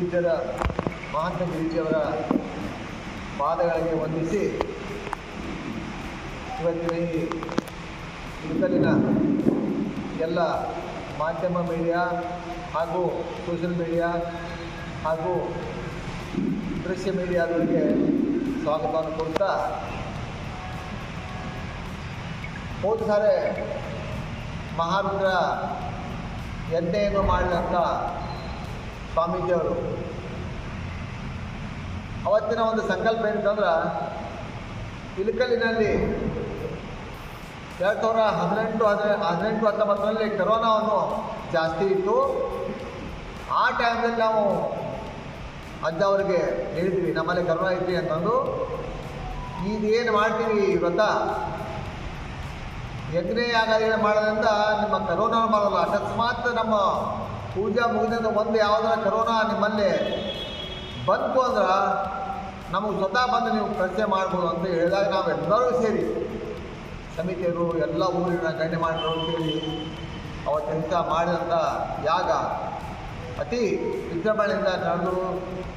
ಪೂಜ್ಯರ ಮಹಾತ್ಮ ಗಿರಿಜಿಯವರ ಪಾದಗಳಿಗೆ ವಂದಿಸಿ ಇವತ್ತಿನ ಈ ಸುತ್ತಲಿನ ಎಲ್ಲ ಮಾಧ್ಯಮ ಮೀಡಿಯಾ ಹಾಗೂ ಸೋಷಿಯಲ್ ಮೀಡಿಯಾ ಹಾಗೂ ದೃಶ್ಯ ಮೀಡಿಯಾದವರಿಗೆ ಸ್ವಾಗತವನ್ನು ಕೊಡ್ತಾ ಹೋದ ಸಾರೆ ಮಹಾರುದ್ರ ಎಂದೆಯನ್ನು ಮಾಡಿದಂಥ ಸ್ವಾಮೀಜಿಯವರು. ಅವತ್ತಿನ ಒಂದು ಸಂಕಲ್ಪ ಏನಂತಂದ್ರೆ, ಇಳಕಲ್ಲಿನಲ್ಲಿ ಎರಡು ಸಾವಿರ ಹದಿನೆಂಟು, ಹದಿನೆ, ಹದಿನೆಂಟು, ಹತ್ತೊಂಬತ್ತರಲ್ಲಿ ಕರೋನಾವನ್ನು ಜಾಸ್ತಿ ಇತ್ತು. ಆ ಟೈಮ್ದಲ್ಲಿ ನಾವು ಅಜ್ಜ ಅವರಿಗೆ ಹೇಳಿದ್ವಿ, ನಮ್ಮಲ್ಲಿ ಕರೋನಾ ಐತಿ ಅಂತಂದು. ಇದೇನು ಮಾಡ್ತೀವಿ ವ್ರತ ಯಜ್ಞ ಏನು ಮಾಡೋದ್ರಿಂದ ನಿಮ್ಮ ಕರೋನಾ ಮಾಡಲ್ಲ. ಅಕಸ್ಮಾತ್ ನಮ್ಮ ಪೂಜಾ ಮುಗಿದಿಂದ ಒಂದು ಯಾವುದರ ಕರೋನಾ ನಿಮ್ಮಲ್ಲಿ ಬಂತು ಅಂದ್ರೆ ನಮಗೆ ಸ್ವತಃ ಬಂದು ನೀವು ಪ್ರಶ್ನೆ ಮಾಡ್ಬೋದು ಅಂತ ಹೇಳಿದಾಗ ನಾವೆಲ್ಲರೂ ಸೇರಿ ಸಮಿತಿಯರು, ಎಲ್ಲ ಊರಿನ ಗಣ್ಯ ಮಾಡಿರೋರು ಸೇರಿ ಅವತ್ತಿಂತ ಮಾಡಿದಂಥ ಯಾಗ ಅತಿ ವಿಜೃಂಭಣೆಯಿಂದ ನಡೆದು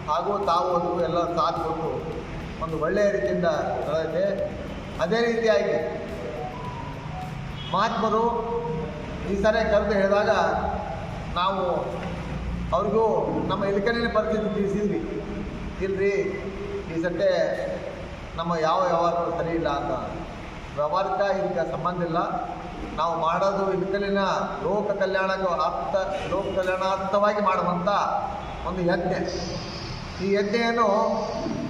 ಹಾಗೂ ತಾವು ಅದು ಎಲ್ಲ ಸಾಥ್ ಕೊಟ್ಟು ಒಂದು ಒಳ್ಳೆಯ ರೀತಿಯಿಂದ ನಡೆದಿದೆ. ಅದೇ ರೀತಿಯಾಗಿ ಮಹಾತ್ಮರು ಈ ಸರಿ ಕರೆದು ಹೇಳಿದಾಗ ನಾವು ಅವ್ರಿಗೂ ನಮ್ಮ ಇಲ್ಕನೇ ಪರಿಸ್ಥಿತಿ ತಿಳಿಸಿದ್ವಿ. ಇಲ್ರಿ, ಈ ಸಟ್ಟೆ ನಮ್ಮ ಯಾವ ವ್ಯವಹಾರ ಸರಿ ಇಲ್ಲ ಅಂತ. ವ್ಯವಹಾರಕ್ಕೆ ಇದಕ್ಕೆ ಸಂಬಂಧ ಇಲ್ಲ. ನಾವು ಮಾಡೋದು ಇಲಕಲಿನ ಲೋಕ ಕಲ್ಯಾಣಕ್ಕೆ ಅರ್ಥ ಲೋಕ ಕಲ್ಯಾಣಾರ್ಥವಾಗಿ ಮಾಡುವಂಥ ಒಂದು ಯಜ್ಞೆ. ಈ ಯಜ್ಞೆಯನ್ನು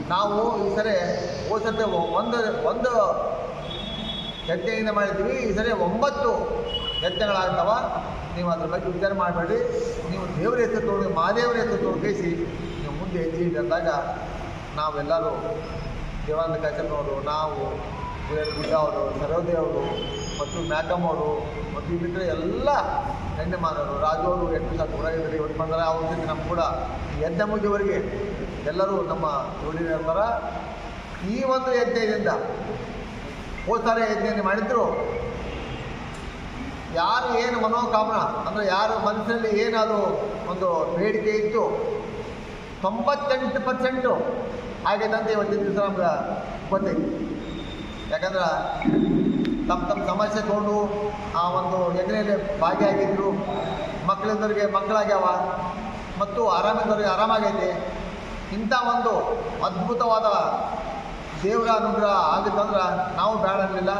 ನಾವು ಈ ಸರಿ ಒಂದು ಒಂದು ಯಜ್ಞೆಯಿಂದ ಮಾಡಿದ್ದೀವಿ. ಈ ಸರಿ ಒಂಬತ್ತು ಯಜ್ಞಗಳಾಗ್ತವ ನೀವು ಅದ್ರ ಬಗ್ಗೆ ವಿಚಾರ ಮಾಡಬೇಡಿ. ನೀವು ದೇವರ ಹೆಸರು ತೊಗೊಂಡು ಮಹಾದೇವರ ಹೆಸರು ತೊಗೊಂಡಿಸಿ ನೀವು ಮುಂದೆ ಹೆಜ್ಜೆ ನಾವೆಲ್ಲರೂ ದೇವಾನಂದ ಕಾಚಪ್ಪನವರು ನಾವು ಗುಡ್ಡ ಅವರು ಸರೋದೆ ಅವರು, ಮತ್ತು ಮ್ಯಾಕಮ್ ಅವರು, ಮತ್ತು ಬಿಟ್ಟರೆ ಎಲ್ಲ ಹೆಣ್ಣೆಮಾನವರು ರಾಜು ಅವರು ಎಂಟು ಸಾವಿರ ಕೂಡ ಇದ್ದಾರೆ ಇವತ್ತು ಬಂದರೆ ಅವ್ರ ಜೊತೆ ನಮ್ಮ ಕೂಡ ಯಜ್ಞ ಮುಗಿಯವರಿಗೆ ಎಲ್ಲರೂ ನಮ್ಮ ಜೋಡಿ ನಂತರ ಈ ಒಂದು ಯಜ್ಞದಿಂದ ಹೋದ ಯಜ್ಞ ಮಾಡಿದ್ರು. ಯಾರು ಏನು ಮನೋಕಾಮನ, ಅಂದರೆ ಯಾರು ಮನಸ್ಸಿನಲ್ಲಿ ಏನಾದರೂ ಒಂದು ಬೇಡಿಕೆ ಇತ್ತು, ತೊಂಬತ್ತೆಂಟು ಪರ್ಸೆಂಟು ಆಗೈತೆ ಅಂತ ಇವತ್ತಿನ ದಿವಸ ನಮ್ಗೆ ಗೊತ್ತೈತಿ. ಯಾಕಂದ್ರೆ ತಮ್ಮ ತಮ್ಮ ಸಮಸ್ಯೆ ತೊಗೊಂಡು ಆ ಒಂದು ಯಜ್ಞೆಯಲ್ಲಿ ಭಾಗಿಯಾಗಿದ್ದರು ಮಕ್ಕಳಿದ್ದವ್ರಿಗೆ ಮಕ್ಕಳಾಗ್ಯಾವ, ಮತ್ತು ಆರಾಮಿದ್ದವ್ರಿಗೆ ಆರಾಮಾಗೈತೆ. ಇಂಥ ಒಂದು ಅದ್ಭುತವಾದ ದೇವರ ಅನುಗ್ರಹ ಆಗಿತ್ತಂದ್ರೆ ನಾವು ಬೇಡ ಅನ್ನಲಿಲ್ಲ.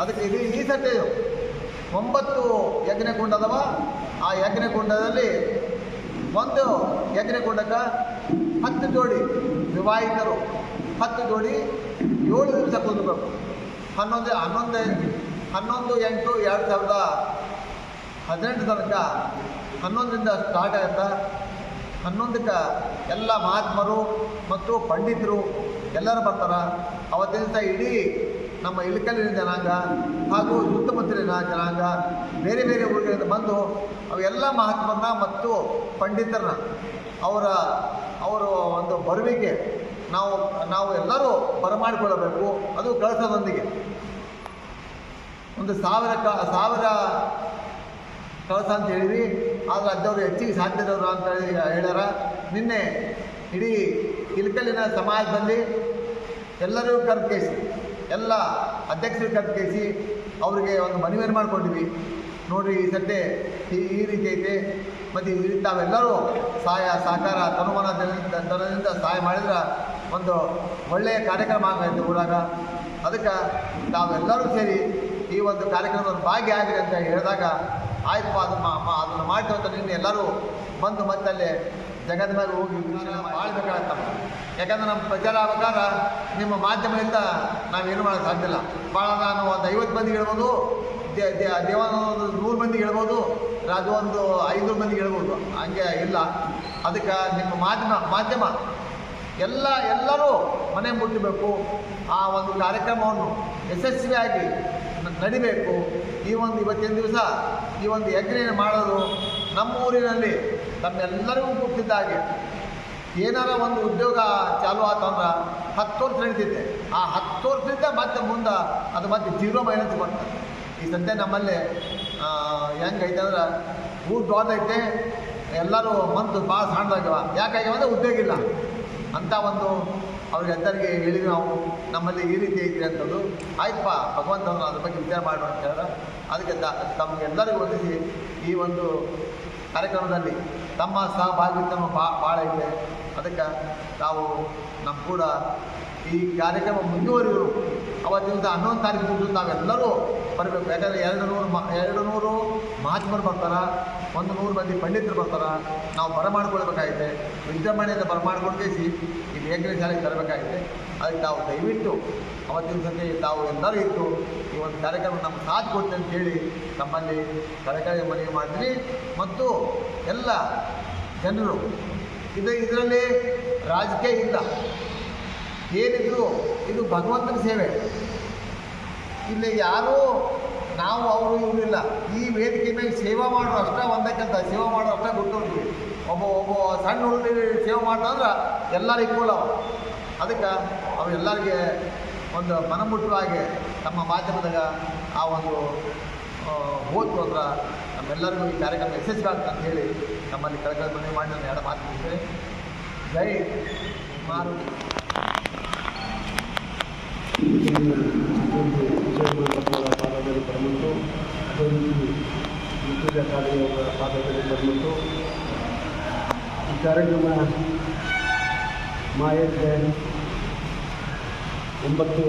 ಅದಕ್ಕೆ ಇದು ಈ ಸತಿ ಒಂಬತ್ತು ಯಜ್ಞಕುಂಡದವ ಆ ಯಜ್ಞಕುಂಡದಲ್ಲಿ ಒಂದು ಯಜ್ಞಕುಂಡಕ್ಕೆ ಹತ್ತು ಜೋಡಿ ವಿವಾಹಿತರು, ಹತ್ತು ಜೋಡಿ ಏಳು ದಿವಸ ಕುಂದಬೇಕು ಹನ್ನೊಂದು ಹನ್ನೊಂದು ಹನ್ನೊಂದು, ಎಂಟು, ಎರಡು ಸಾವಿರದ ಹದಿನೆಂಟು ತನಕ ಹನ್ನೊಂದರಿಂದ ಸ್ಟಾರ್ಟ್ ಆಗುತ್ತೆ. ಹನ್ನೊಂದಕ್ಕೆ ಎಲ್ಲ ಮಹಾತ್ಮರು ಮತ್ತು ಪಂಡಿತರು ಎಲ್ಲರೂ ಬರ್ತಾರ. ಅವತ್ತಿನ ಇಡೀ ನಮ್ಮ ಇಳಕಲ್ಲಿನ ಜನಾಂಗ ಹಾಗೂ ಸುತ್ತಮುತ್ತಲಿನ ಜನಾಂಗ, ಬೇರೆ ಬೇರೆ ಊರುಗಳಿಂದ ಬಂದು ಅವೆಲ್ಲ ಮಹಾತ್ಮರನ್ನ ಮತ್ತು ಪಂಡಿತರನ್ನ, ಅವರ ಅವರ ಒಂದು ಬರುವಿಕೆ ನಾವು ನಾವು ಎಲ್ಲರೂ ಬರಮಾಡಿಕೊಳ್ಳಬೇಕು. ಅದು ಕಳಸದೊಂದಿಗೆ. ಒಂದು ಸಾವಿರ ಕ, ಸಾವಿರ ಕಳಸ ಅಂತ ಹೇಳಿದ್ವಿ. ಆದರೆ ಅದವರು ಹೆಚ್ಚಿಗೆ ಸಾಧ್ಯದವರು ಅಂತ ಹೇಳಿ ಹೇಳ್ಯಾರ. ನಿನ್ನೆ ಇಡೀ ಇಲ್ಕಲ್ಲಿನ ಸಮಾಜದಲ್ಲಿ ಎಲ್ಲರೂ ಕರ್ಕೇಸಿ ಎಲ್ಲ ಅಧ್ಯಕ್ಷರು ಕರ್ಕೇಸಿ ಅವರಿಗೆ ಒಂದು ಮನವಿಯನ್ನು ಮಾಡಿಕೊಂಡಿವಿ ನೋಡಿರಿ, ಈ ಸದ್ಯ ಈ ರೀತಿ ಐತೆ. ಮತ್ತು ಈ ರೀತಿ ತಾವೆಲ್ಲರೂ ಸಹಾಯ, ಸಹಕಾರ, ತನುಮಾನ ಧನದಿಂದ ಸಹಾಯ ಮಾಡಿದ್ರೆ ಒಂದು ಒಳ್ಳೆಯ ಕಾರ್ಯಕ್ರಮ ಆಗೈತೆ ಊರಾಗ. ಅದಕ್ಕೆ ತಾವೆಲ್ಲರೂ ಸೇರಿ ಈ ಒಂದು ಕಾರ್ಯಕ್ರಮದಲ್ಲಿ ಆಗಿದೆ ಅಂತ ಹೇಳಿದಾಗ, ಆಯ್ತು, ಅದನ್ನು ಅದನ್ನು ಮಾಡ್ತೀವಿ ಅಂತ ನಿನ್ನೆ ಎಲ್ಲರೂ ಬಂದು ಮತ್ತೆ ಮೇಲೆ ಹೋಗಿ ಮಾಡಬೇಕಾಗತ್ತಮ್ಮ ಯಾಕಂದ್ರೆ ನಮ್ಮ ಪ್ರಚಾರ ಆಗ್ಬೇಕಾದ್ರೆ ನಿಮ್ಮ ಮಾಧ್ಯಮದಿಂದ ನಾವೇನು ಸಾಧ್ಯ ಇಲ್ಲ. ಭಾಳ ನಾನು ಒಂದು ಐವತ್ತು ಮಂದಿಗೆ ಹೇಳ್ಬೋದು ದೇವನ ಒಂದು ನೂರು ಮಂದಿಗೆ ಹೇಳ್ಬೋದು, ರಾಜು ಒಂದು ಐನೂರು ಮಂದಿಗೆ ಹೇಳ್ಬೋದು. ಹಂಗೆ ಇಲ್ಲ. ಅದಕ್ಕೆ ನಿಮ್ಮ ಮಾಧ್ಯಮ ಮಾಧ್ಯಮ, ಎಲ್ಲ, ಎಲ್ಲರೂ ಮನೆ ಮುಟ್ಟಬೇಕು. ಆ ಒಂದು ಕಾರ್ಯಕ್ರಮವನ್ನು ಯಶಸ್ವಿಯಾಗಿ ನಡಿಬೇಕು. ಈ ಒಂದು ಇವತ್ತಿನ ದಿವಸ ಈ ಒಂದು ಯಜ್ಞೆಯನ್ನು ಮಾಡೋದು ನಮ್ಮ ಊರಿನಲ್ಲಿ ನಮ್ಮೆಲ್ಲರಿಗೂ ಹಾಗೆ ಏನಾರ ಒಂದು ಉದ್ಯೋಗ ಚಾಲು ಆತಂದ್ರೆ ಹತ್ತು ವರ್ಷ ನಡೀತಿದ್ದೆ ಆ ಹತ್ತು ವರ್ಷದಿಂದ ಮತ್ತೆ ಮುಂದೆ ಅದು ಮತ್ತೆ ಜೀರೋ ಮೈನಸ್ ಬರ್ತದೆ. ಈ ಸದ್ಯ ನಮ್ಮಲ್ಲಿ ಹೆಂಗೈತೆ ಅಂದ್ರೆ ಊರು ಐತೆ, ಎಲ್ಲರೂ ಮಂತು ಭಾಳ ಸಣ್ಣದಾಗ್ಯವ. ಯಾಕಾಗ್ಯವ ಅಂದರೆ ಉದ್ಯೋಗ ಇಲ್ಲ. ಅಂತ ಒಂದು ಅವ್ರಿಗೆ ಎಲ್ಲರಿಗೆ ಹೇಳಿದ್ವಿ ನಾವು, ನಮ್ಮಲ್ಲಿ ಈ ರೀತಿ ಐತಿ ಅಂತದ್ದು. ಆಯ್ತಪ್ಪ ಭಗವಂತನ ಅದ್ರ ಬಗ್ಗೆ ವಿಚಾರ ಮಾಡೋಣ ಅಂತ ಹೇಳಿದ್ರೆ ಅದಕ್ಕೆ ತಮಗೆಲ್ಲರಿಗೂ ಒದಗಿಸಿ ಈ ಒಂದು ಕಾರ್ಯಕ್ರಮದಲ್ಲಿ ತಮ್ಮ ಸಹಭಾಗಿತ್ವ ಬಾ ಭಾಳ ಇದೆ. ಅದಕ್ಕೆ ನಾವು ನಮ್ಮ ಕೂಡ ಈ ಕಾರ್ಯಕ್ರಮ ಮುಂದುವರಿಯೋರು. ಅವತ್ತಿಂದ ಹನ್ನೊಂದು ತಾರೀಕು ಮುಂದೆ ನಾವೆಲ್ಲರೂ ಬರಬೇಕು. ಯಾಕಂದರೆ ಎರಡು ನೂರು ಮ, ಎರಡು ನೂರು ಮಹಾತ್ಮರು ಬರ್ತಾರೆ, ಒಂದು ನೂರು ಮಂದಿ ಪಂಡಿತರು ಬರ್ತಾರೆ. ನಾವು ಬರಮಾಡ್ಕೊಳ್ಬೇಕಾಗಿದೆ ವಿಜೃಂಭಣೆಯಿಂದ ಬರಮಾಡ್ಕೊಂಡು ಕೇಸಿ ಈ ಲೇಖನ ಶಾಲೆಗೆ ತರಬೇಕಾಗಿದೆ ಅದಕ್ಕೆ ನಾವು ದಯವಿಟ್ಟು ಅವತ್ತಿನ ಜೊತೆ ತಾವು ಎಲ್ಲರೂ ಇದ್ದು ಈ ಒಂದು ಕಾರ್ಯಕ್ರಮ ನಮ್ಮ ಸಾಥ್ ಅಂತ ಹೇಳಿ ತಮ್ಮಲ್ಲಿ ಕಳಕಳಿ ಮನವಿ ಮಾಡ್ತೀನಿ ಮತ್ತು ಎಲ್ಲ ಜನರು. ಇದು ಇದರಲ್ಲಿ ರಾಜಕೀಯ ಇಲ್ಲ. ಏನಿದ್ರು ಇದು ಭಗವಂತನ ಸೇವೆ. ಇಲ್ಲಿ ಯಾರೂ ನಾವು ಅವರು ಇವರಿಲ್ಲ ಈ ವೇದಿಕೆ ಮೇಲೆ ಸೇವಾ ಮಾಡೋ ಅಷ್ಟೇ ಒಂದೇ ಕೆಲಸ, ಸೇವಾ ಮಾಡೋ ಅಷ್ಟೇ ಗೊತ್ತಿರ್ತೀವಿ ಒಬ್ಬ ಒಬ್ಬ ಸಣ್ಣ ಹುಡುಗರಿಗೆ ಸೇವೆ ಮಾಡೋದಂದ್ರೆ ಎಲ್ಲರೂ ಇಕ್ವಲ್ ಅದಕ್ಕೆ ಅವೆಲ್ಲರಿಗೆ ಒಂದು ಮನಮುಟ್ಟುವಾಗಿ ನಮ್ಮ ಮಾಧ್ಯಮದಾಗ ಆ ಒಂದು ಓದು ಅಂದ್ರೆ ನಮ್ಮೆಲ್ಲರಿಗೂ ಈ ಕಾರ್ಯಕ್ರಮ ಯಶಸ್ವಿ ಅಂತ ಹೇಳಿ ನಮ್ಮಲ್ಲಿ ಕಳಕಳ ಮನವಿ ಮಾಡಿ ನಾನು ಎರಡು ಮಾತು ಜೈ ಮಾರು. ಪಾದದಲ್ಲಿ ಬರಬೇಕು ಅದೇ ರೀತಿ ಋತುಜ ಕಾಳಿಯವರ ಪಾದದಲ್ಲಿ ಬರಬೇಕು ಈ ಕಾರ್ಯಕ್ರಮ ಮಾಯಕ್ಕೆ ಒಂಬತ್ತು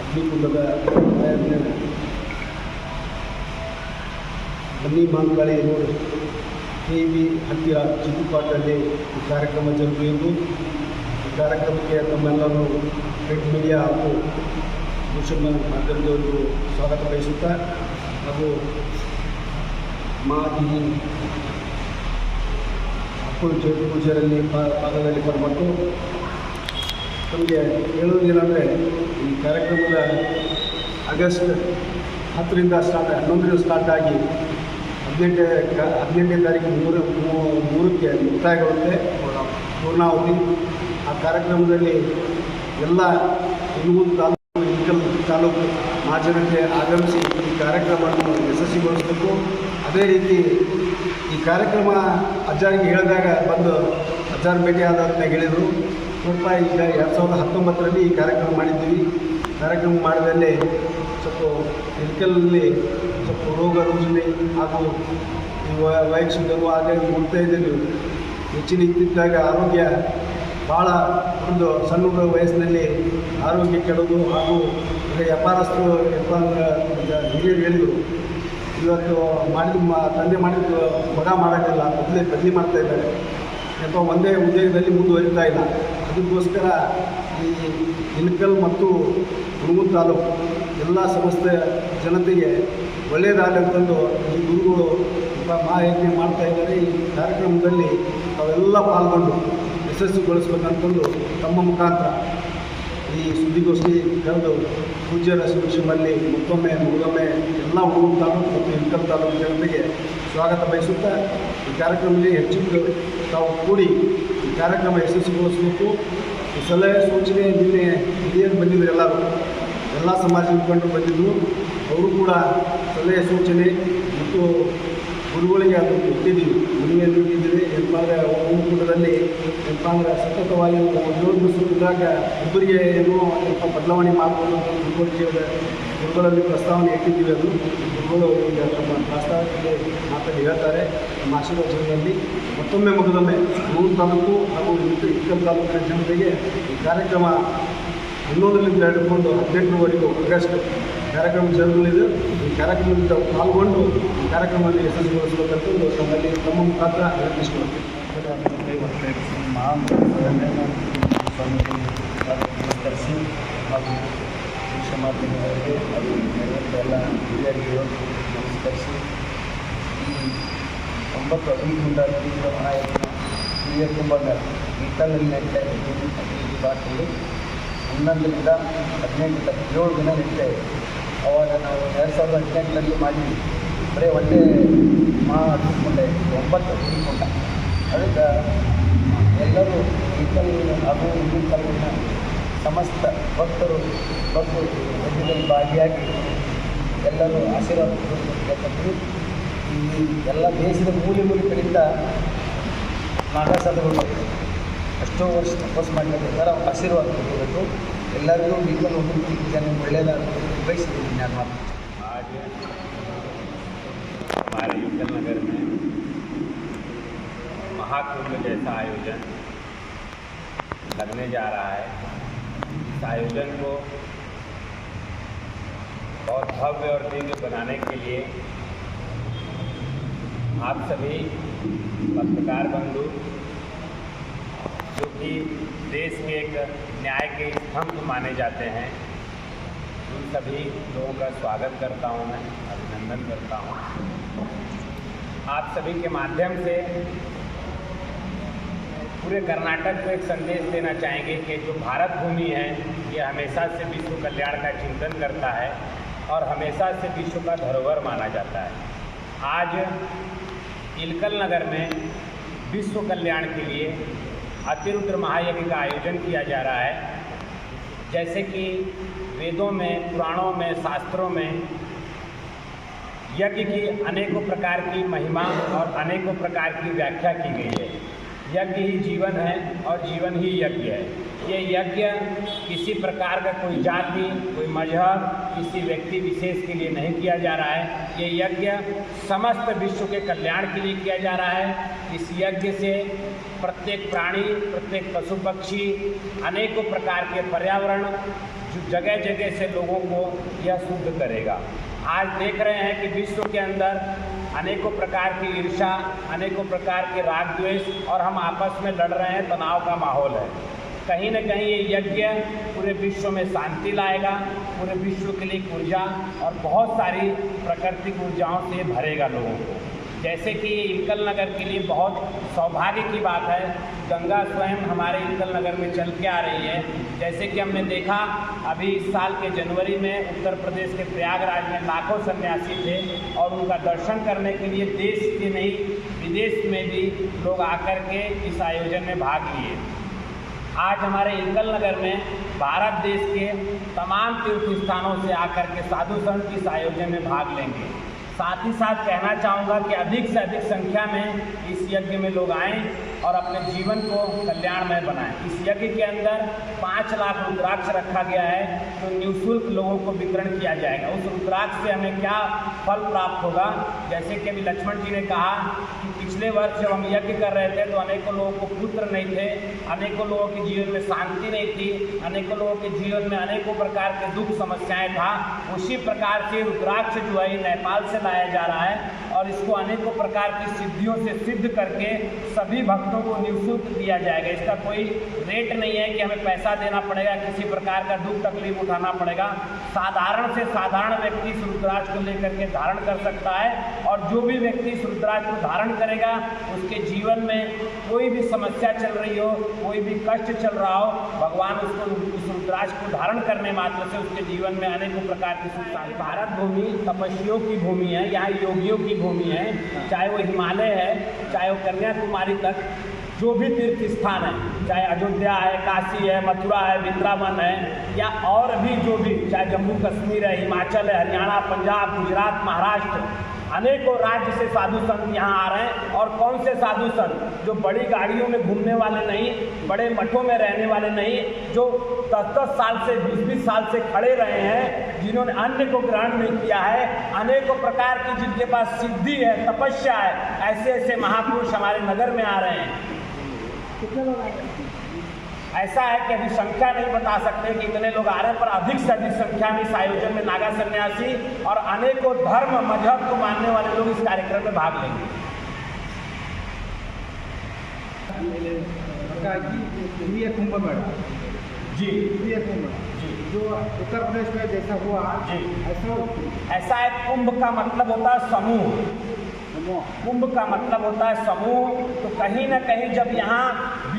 ಅಗ್ನಿಕುಂಡದ ಬನ್ನಿ ಮಾಂಕಾಳಿ ರೋಡ್ ಕೆ ವಿ ಹತ್ತಿರ ಚಿಕ್ಕುಪಾಟಲ್ಲಿ ಈ ಕಾರ್ಯಕ್ರಮ ಜರುಗಿದ್ದು ಈ ಕಾರ್ಯಕ್ರಮಕ್ಕೆ ತಮ್ಮೆಲ್ಲರೂ ಪ್ರಿಂಟ್ ಮೀಡಿಯಾ ಹಾಗೂ ಮುಸಲ್ಮಾನ ಮಾಧ್ಯಮದವರು ಸ್ವಾಗತ ಬಯಸುತ್ತಾ, ಹಾಗೂ ಮಾದಿ ಅಪ್ಪು ಜ್ಯೋತಿ ಪೂಜೆಯಲ್ಲಿ ಪಾದದಲ್ಲಿ ಬರಬೇಕು ನಮಗೆ ಹೇಳುವುದೇನೆಂದರೆ ಈ ಕಾರ್ಯಕ್ರಮದ ಆಗಸ್ಟ್ ಹತ್ತರಿಂದ ಸ್ಟಾರ್ಟ್ ಹನ್ನೊಂದರಿಂದ ಸ್ಟಾರ್ಟ್ ಆಗಿ ಹದಿನೆಂಟನೇ ಕ- ಹದಿನೆಂಟನೇ ತಾರೀಕು ಮೂರು ಮೂರಕ್ಕೆ ಮುಕ್ತಾಯಗೊಳ್ಳುತ್ತೆ ಪೂರ್ಣಾವಧಿ ಆ ಕಾರ್ಯಕ್ರಮದಲ್ಲಿ ಎಲ್ಲ ಹುಣಗೂರು ತಾಲೂಕು ಇಳಕಲ್ ತಾಲೂಕು ಮಹಾಜನತೆ ಆಗಮಿಸಿ ಈ ಕಾರ್ಯಕ್ರಮವನ್ನು ಯಶಸ್ವಿಗೊಳಿಸಬೇಕು. ಅದೇ ರೀತಿ ಈ ಕಾರ್ಯಕ್ರಮ ಅಜ್ಜಾರಿಗೆ ಹೇಳಿದಾಗ ಬಂದು ಅಜ್ಜಾರ್ ಭೇಟಿಯಾದ ಅಂತ ಹೇಳಿದರು. ನೋಡಪ್ಪ ಈಗ ಎರಡು ಸಾವಿರದ ಹತ್ತೊಂಬತ್ತರಲ್ಲಿ ಈ ಕಾರ್ಯಕ್ರಮ ಮಾಡಿದ್ದೀವಿ. ಕಾರ್ಯಕ್ರಮ ಮಾಡಿದಲ್ಲಿ ಸ್ವಲ್ಪ ಮೆಡಿಕಲಲ್ಲಿ ಸ್ವಲ್ಪ ರೋಗ ರುಜಿನ ಹಾಗೂ ಈ ವ- ವಯಸ್ಸಿದ್ದವರು ಹಾಗಾಗಿ ಮುಕ್ತಾಯದಲ್ಲಿ ಹೆಚ್ಚಿನ ಇತ್ತಿದ್ದಾಗ ಆರೋಗ್ಯ ಭಾಳ ಒಂದು ಸಣ್ಣ ವಯಸ್ಸಿನಲ್ಲಿ ಆರೋಗ್ಯ ಕೆಡೋದು ಹಾಗೂ ವ್ಯಾಪಾರಸ್ಥರು ಹಿರಿಯರು ಹೇಳಿದರು. ಇವತ್ತು ಮಾಡಿದ ತಂದೆ ಮಾಡಿದ ಮಗ ಮಾಡೋಕ್ಕಿಲ್ಲ ಮೊದಲೇ ಬದಲಿ ಮಾಡ್ತಾ ಇದ್ದಾರೆ. ಅಥವಾ ಒಂದೇ ಉದ್ಯೋಗದಲ್ಲಿ ಮುಂದುವರಿತಾ ಇಲ್ಲ. ಅದಕ್ಕೋಸ್ಕರ ಈ ಇನ್ಕಲ್ ಮತ್ತು ಹುಣಗೂರು ತಾಲೂಕು ಎಲ್ಲ ಸಂಸ್ಥೆ ಜನತೆಗೆ ಒಳ್ಳೆಯದಾಗಲಿ ಅಂತಂದು ಈ ಗುರುಗಳು ತುಂಬ ಮಾಹಿತಿ ಮಾಡ್ತಾ ಇದ್ದಾರೆ. ಈ ಕಾರ್ಯಕ್ರಮದಲ್ಲಿ ತಾವೆಲ್ಲ ಪಾಲ್ಗೊಂಡು ಯಶಸ್ವಿಗೊಳಿಸ್ಬೇಕಂತಂದು ತಮ್ಮ ಮುಖಾಂತರ ಈ ಸುದ್ದಿಗೋಷ್ಠಿ ಕರೆದು ಪೂಜ್ಯರ ಶಿವಶಿವಲ್ಲಿ ಮತ್ತೊಮ್ಮೆ ಮುಗಿದೊಮ್ಮೆ ಎಲ್ಲ ಊರು ತಾಲೂಕು ಮತ್ತು ಇನ್ಕಲ್ ತಾಲೂಕು ಜನತೆಗೆ ಸ್ವಾಗತ ಬಯಸುತ್ತಾ ಈ ಕಾರ್ಯಕ್ರಮದಲ್ಲಿ ಹೆಚ್ಚು ತಾವು ಕೂಡಿ ಕಾರ್ಯಕ್ರಮ ಯಶಸ್ವಿಗೊಳಿಸಬೇಕು. ಸಲಹೆ ಸೂಚನೆ ನಿನ್ನೆ ಹಿರಿಯರು ಬಂದಿದ್ದರು ಎಲ್ಲರೂ. ಎಲ್ಲ ಸಮಾಜ ಮುಖಂಡರು ಬಂದಿದ್ದರು ಅವರು ಕೂಡ ಸಲಹೆ ಸೂಚನೆ ಮತ್ತು ಗುರುಗಳಿಗೆ ಅದು ಕೊಟ್ಟಿದ್ದೀವಿ. ಮನೆಯಲ್ಲಿ ನೀಡಿದ್ದೀವಿ. ಏನಪ್ಪ ಅಂದರೆ ಒಕ್ಕೂಟದಲ್ಲಿ ಏನಪ್ಪ ಅಂದರೆ ಸತತವಾಗಿ ಒಂದು ದಿವಸ ಇದ್ದಾಗ ಒಬ್ಬರಿಗೆ ಏನೋ ಸ್ವಲ್ಪ ಬದಲಾವಣೆ ಮಾಡ್ಬೋದು ಅಂತ ಗುರುಗಳಿಗೆ ಗುರುಗಳಲ್ಲಿ ಪ್ರಸ್ತಾವನೆ ಇಟ್ಟಿದ್ದೀವಿ ಅದು ಗುರುಗಳು ತಮ್ಮ ಪ್ರಸ್ತಾವನೆಯಲ್ಲಿ ಮಾತಾಡಿ ಹೇಳ್ತಾರೆ ನಮ್ಮ ಆಶೀರ್ವಚನದಲ್ಲಿ ಮತ್ತೊಮ್ಮೆ ಮುಗಿದೊಮ್ಮೆ ಮೂರು ತಾಲೂಕು ಹಾಗೂ ಇಕ್ಕಲ್ ತಾಲೂಕಿನ ಜನತೆಗೆ ಈ ಕಾರ್ಯಕ್ರಮ ಹನ್ನೊಂದರಿಂದ ಹಿಡ್ಕೊಂಡು ಹದಿನೆಂಟರವರೆಗೂ ಆಗಸ್ಟ್ ಕಾರ್ಯಕ್ರಮ ಜರುಗಲಿದೆ ಈ ಕಾರ್ಯಕ್ರಮದಿಂದ ಪಾಲ್ಗೊಂಡು ಈ ಕಾರ್ಯಕ್ರಮವನ್ನು ಯಶಸ್ವಿಗೊಳಿಸಬೇಕಂತ ತಮ್ಮಲ್ಲಿ ತಮ್ಮ ಮುಖಾಂತರ ವಿನಂತಿಸಿಕೊಳ್ಳುತ್ತೇವೆ ನಮಸ್ಕರಿಸಿ ಹಾಗೂ ಶಿಕ್ಷಣ ಅವರಿಗೆ ಅದು ಎಲ್ಲ ಹಿರಿಯರಿಗೆ ನಮಸ್ಕರಿಸಿ. ಈ ಒಂಬತ್ತು ಅಗ್ನಿಗುಂಡ ತೀವ್ರ ನಾಯಕನ ಹಿರಿಯ ಕುಂಭದ ಇಟ್ಟಲ್ಲಿ ನಡೀತಾ ಇದ್ದೀವಿ ಈ ಭಾಷೆಯಲ್ಲಿ. ಹನ್ನೊಂದರಿಂದ ಹದಿನೆಂಟು ಏಳು ದಿನ ನಡೀತಾ ಇದೆ. ನಾವು ಎರಡು ಸಾವಿರದ ಹದಿನೆಂಟರಲ್ಲಿ ಮಾಡಿದ್ವಿ. ಬರೀ ಒಂದೇ ಮಾ ಅಗ್ನಿಕುಂಡ ಇತ್ತು ಒಂಬತ್ತು ಅಗ್ನಿಕುಂಡ ಅದಕ್ಕೆ ಎಲ್ಲರೂ ಇಳಕಲ್ ಹಾಗೂ ಹಿಂದಿನ ಸಮಸ್ತ ಭಕ್ತರು ಬಂದು ಯಜ್ಞದಲ್ಲಿ ಭಾಗಿಯಾಗಿ ಎಲ್ಲರೂ ಆಶೀರ್ವಾದ ಯಾಕಂದ್ರೆ ಈ ಎಲ್ಲ ದೇಶದ ಮೂಲೆ ಮೂಲೆ ಕಡೆಯಿಂದ ನಾಗಸಾಧುಗಳು ಎಷ್ಟೋ ವರ್ಷ ತಪಸ್ ಮಾಡ್ಕೊಂಡಿರ್ತಾರೆ ಅವ್ರ ಆಶೀರ್ವಾದ ಕೊಡಬೇಕು ಎಲ್ಲರಿಗೂ ಈಗಲೂ ಒಂದು ಜನ ಒಳ್ಳೆಯದಾಗಬೇಕು ಬಯಸಿದ್ದೀನಿ ನಾನು ಮಾತು आज हमारे युगल नगर में महाकुंभ जैसा आयोजन लगने जा रहा है इस आयोजन को और भव्य और दिव्य बनाने के लिए आप सभी पत्रकार बंधु, जो कि देश के एक न्याय के स्तंभ माने जाते हैं, उन सभी लोगों का स्वागत करता हूँ, मैं अभिनंदन करता हूँ। आप सभी के माध्यम से पूरे कर्नाटक को एक संदेश देना चाहेंगे कि जो भारत भूमि है, ये हमेशा से विश्व कल्याण का चिंतन करता है और हमेशा से विश्व का धरोहर माना जाता है। आज इलकल नगर में विश्व कल्याण के लिए अतिरुद्र महायज्ञ का आयोजन किया जा रहा है। जैसे कि वेदों में, पुराणों में, शास्त्रों में यज्ञ की अनेकों प्रकार की महिमा और अनेकों प्रकार की व्याख्या की गई है। यज्ञ ही जीवन है और जीवन ही यज्ञ है। ये यज्ञ किसी प्रकार का कोई जाति, कोई मज़हब, किसी व्यक्ति विशेष के लिए नहीं किया जा रहा है। ये यज्ञ समस्त विश्व के कल्याण के लिए किया जा रहा है। इस यज्ञ से प्रत्येक प्राणी, प्रत्येक पशु पक्षी, अनेकों प्रकार के पर्यावरण, जो जगह जगह से लोगों को यह शुद्ध करेगा। आज देख रहे हैं कि विश्व के अंदर अनेकों प्रकार की ईर्षा अनेकों प्रकार के राग द्वेष और हम आपस में लड़ रहे हैं, तनाव का माहौल है। कहीं ना कहीं ये यज्ञ पूरे विश्व में शांति लाएगा, पूरे विश्व के लिए ऊर्जा और बहुत सारी प्राकृतिक ऊर्जाओं से भरेगा लोगों को। जैसे कि ये इक्कल नगर के लिए बहुत सौभाग्य की बात है। गंगा स्वयं हमारे इक्कल नगर में चल के आ रही है। जैसे कि हमने देखा, अभी इस साल के जनवरी में उत्तर प्रदेश के प्रयागराज में लाखों सन्यासी थे और उनका दर्शन करने के लिए देश के नहीं, विदेश में भी लोग आकर के इस आयोजन में भाग लिए। आज हमारे इलकल नगर में भारत देश के तमाम तीर्थ स्थानों से आकर के साधु संत इस आयोजन में भाग लेंगे। साथ ही साथ कहना चाहूँगा कि अधिक से अधिक संख्या में इस यज्ञ में लोग आएँ। और अपने जीवन को कल्याणमय बनाएँ। इस यज्ञ के अंदर पाँच लाख रुद्राक्ष रखा गया है तो निःशुल्क लोगों को वितरण किया जाएगा। उस रुद्राक्ष से हमें क्या फल प्राप्त होगा? जैसे कि अभी लक्ष्मण जी ने कहा कि पिछले वर्ष जब हम यज्ञ कर रहे थे तो अनेकों लोगों को पुत्र नहीं थे, अनेकों लोगों के जीवन में शांति नहीं थी, अनेकों लोगों के जीवन में अनेकों प्रकार के दुख समस्याएँ था। उसी प्रकार से रुद्राक्ष जो है नेपाल से लाया जा रहा है। और इसको अनेकों प्रकार की सिद्धियों से सिद्ध करके सभी भक्तों को निःशुल्क दिया जाएगा। इसका कोई रेट नहीं है कि हमें पैसा देना पड़ेगा, किसी प्रकार का दुख तकलीफ़ उठाना पड़ेगा। साधारण से साधारण व्यक्ति इस को लेकर के धारण कर सकता है और जो भी व्यक्ति इस को धारण करेगा, उसके जीवन में कोई भी समस्या चल रही हो, कोई भी कष्ट चल रहा हो, भगवान उसको उस रुद्राक्ष को धारण करने मात्र से उसके जीवन में अनेकों प्रकार की सुख भारत भूमि तपस्वियों की भूमि है, यहाँ योगियों की भूमि है, चाहे वो हिमालय है, चाहे वो कन्याकुमारी तक, जो भी तीर्थ स्थान है, चाहे अयोध्या है, काशी है, मथुरा है, वृंदावन है, या और भी जो भी, चाहे जम्मू कश्मीर है, हिमाचल है, हरियाणा, पंजाब, गुजरात, महाराष्ट्र अनेकों राज्य से साधु संत यहाँ आ रहे हैं। और कौन से साधु संत? जो बड़ी गाड़ियों में घूमने वाले नहीं, बड़े मठों में रहने वाले नहीं, जो दस दस साल से बीस बीस साल से खड़े रहे हैं, जिन्होंने अन्य को ग्रहण नहीं किया है। अनेकों प्रकार की जिनके पास सिद्धि है, तपस्या है ऐसे ऐसे महापुरुष हमारे नगर में आ रहे हैं। ऐसा है कि अभी संख्या नहीं बता सकते कि इतने लोग आ रहे हैं पर अधिक से अधिक संख्या में इस आयोजन में नागा सन्यासी और अनेकों धर्म मज़हब को मानने वाले लोग इस कार्यक्रम में भाग लेंगे। जी। कुंभ जी। जो उत्तर प्रदेश में जैसा हुआ जी। ऐसा ऐसा है कुंभ का मतलब होता है समूह। कुंभ का मतलब होता है समूह। तो कहीं ना कहीं जब यहाँ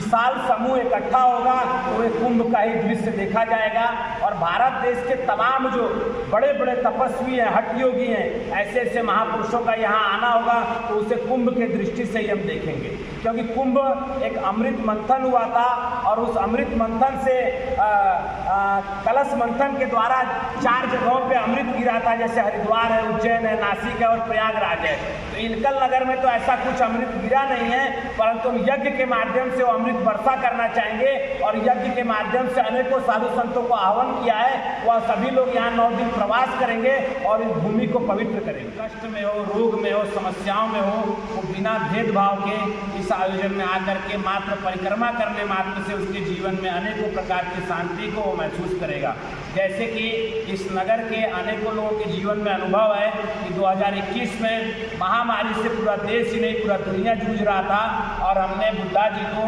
विशाल समूह इकट्ठा होगा तो एक कुंभ का ही दृश्य देखा जाएगा। और भारत देश के तमाम जो बड़े बड़े तपस्वी हैं हट योगी हैं ऐसे ऐसे महापुरुषों का यहाँ आना होगा तो उसे कुंभ के दृष्टि से ही हम देखेंगे। क्योंकि कुंभ एक अमृत मंथन हुआ था और उस अमृत मंथन से आ, आ, कलश मंथन के द्वारा चार जगहों पे अमृत गिरा था जैसे हरिद्वार है उज्जैन है नासिक है और प्रयागराज है। तो इनकल नगर में तो ऐसा कुछ अमृत गिरा नहीं है परंतु हम यज्ञ के माध्यम से वो अमृत वर्षा करना चाहेंगे और यज्ञ के माध्यम से अनेकों साधु संतों को आह्वान किया है, वह सभी लोग यहाँ नौ दिन प्रवास करेंगे और इस भूमि को पवित्र करेंगे। कष्ट में हो, रोग में हो, समस्याओं में हो, वो बिना भेदभाव के इस आयोजन में आकर के मात्र परिक्रमा करने मात्र से उसके जीवन में अनेकों प्रकार की शांति को वो महसूस करेगा। जैसे कि इस नगर के अनेकों लोगों के जीवन में अनुभव है कि 2021 में महामारी से पूरा देश ही नहीं, पूरा दुनिया जूझ रहा था और हमने बुद्धा जी को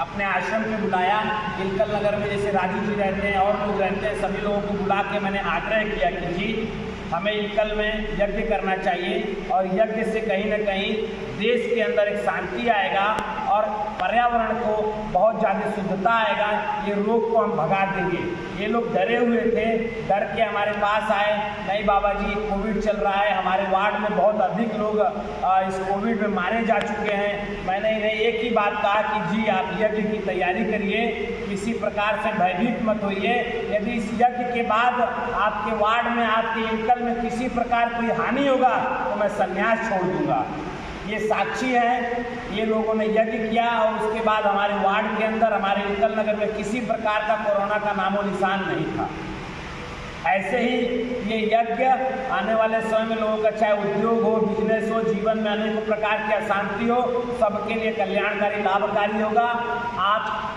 अपने आश्रम में बुलाया। इलकल नगर में जैसे राजू जी रहते हैं, और लोग रहते हैं, सभी लोगों को बुला के मैंने आग्रह किया कि जी, हमें इलकल में यज्ञ करना चाहिए, और यज्ञ से कहीं ना कहीं देश के अंदर एक शांति आएगा, और पर्यावरण को बहुत ज़्यादा शुद्धता आएगा, ये रोग को हम भगा देंगे। ये लोग डरे हुए थे, डर के हमारे पास आए, नहीं बाबा जी कोविड चल रहा है, हमारे वार्ड में बहुत अधिक लोग इस कोविड में मारे जा चुके हैं। मैंने इन्हें एक ही बात कहा कि जी, आप यज्ञ की तैयारी करिए, किसी प्रकार से भयभीत मत होइए। यदि इस यज्ञ के बाद आपके वार्ड में, आपके इनकल में किसी प्रकार कोई हानि होगा तो मैं संन्यास छोड़ दूँगा। ये साक्षी है, ये लोगों ने यज्ञ किया और उसके बाद हमारे वार्ड के अंदर, हमारे इंतल नगर में किसी प्रकार का कोरोना का नामो निशान नहीं था। ऐसे ही ये यज्ञ आने वाले समय में लोगों का चाहे उद्योग हो बिज़नेस हो, जीवन में अनेक प्रकार की अशांति हो, सबके लिए कल्याणकारी, लाभकारी होगा। आप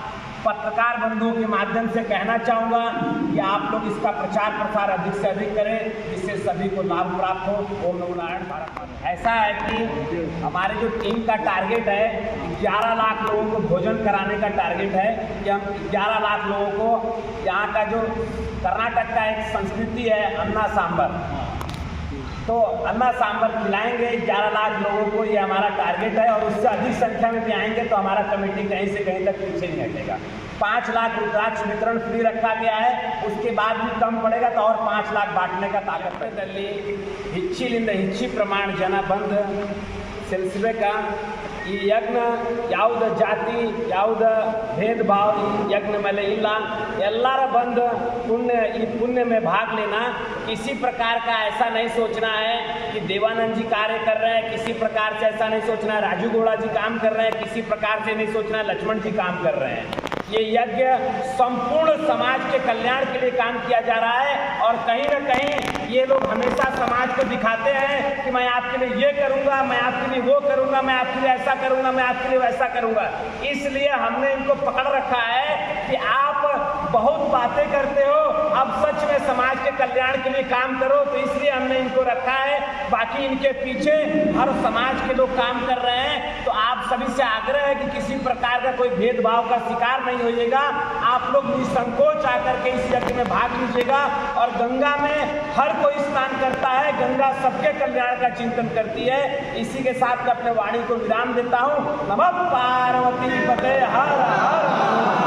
पत्रकार बंधुओं के माध्यम से कहना चाहूँगा कि आप लोग इसका प्रचार प्रसार अधिक से अधिक करें, जिससे सभी को लाभ प्राप्त हो। ओम नमो नारायण भारत ऐसा है कि हमारे जो टीम का टारगेट है 11 लाख लोगों को भोजन कराने का टारगेट है कि हम 11 लाख लोगों को यहाँ का जो कर्नाटक का एक संस्कृति है, अन्ना सांबर तो अन्ना सांबर खिलाएँगे, ग्यारह लाख लोगों को ये हमारा टारगेट है और उससे अधिक संख्या में भी आएँगे तो हमारा कमेटी कहीं से कहीं तक पीछे नहीं हटेगा। पाँच लाख रुद्राक्ष वितरण फ्री रखा गया है, उसके बाद भी कम पड़ेगा तो और पाँच लाख बांटने का ताकत है। दिल्ली हिच्छी लिंद हिच्छी प्रमाण जनाबंद, सिलसिले का ಈ ಯಜ್ಞ ಯಾವುದ ಜಾತಿ ಯಾವುದ भेद भाव ಈ यज्ञ ಮೇಲೆ ಇಲ್ಲ ಎಲ್ಲರ ಬಂದು पुण्य ई पुण्य में भाग लेना किसी प्रकार का ऐसा नहीं सोचना है कि देवानंद जी कार्य कर रहे हैं किसी प्रकार से ऐसा नहीं सोचना है राजू गौड़ा जी काम कर रहे हैं किसी प्रकार से नहीं सोचना है लक्ष्मण जी काम कर रहे हैं ये यज्ञ संपूर्ण समाज के कल्याण के लिए काम किया जा रहा है और कहीं ना कहीं ये लोग हमेशा समाज को दिखाते हैं कि मैं आपके लिए ये करूँगा, मैं आपके लिए वो करूँगा, मैं आपके लिए ऐसा करूँगा, मैं आपके लिए वैसा करूँगा। इसलिए हमने इनको पकड़ रखा है कि आप बहुत बातें करते हो, अब सच में समाज के कल्याण के लिए काम करो तो इसलिए हमने इनको रखा है। बाकी इनके पीछे हर समाज के लोग काम कर रहे हैं। तो आप सभी से आग्रह है कि किसी प्रकार का कोई भेदभाव का शिकार नहीं होइएगा। आप लोग निसंकोच आकर के इस यज्ञ में भाग लीजिएगा और गंगा में हर कोई स्नान करता है। गंगा सबके कल्याण का चिंतन करती है। इसी के साथ मैं अपने वाणी को विराम देता हूँ। नमः पार्वती पते हर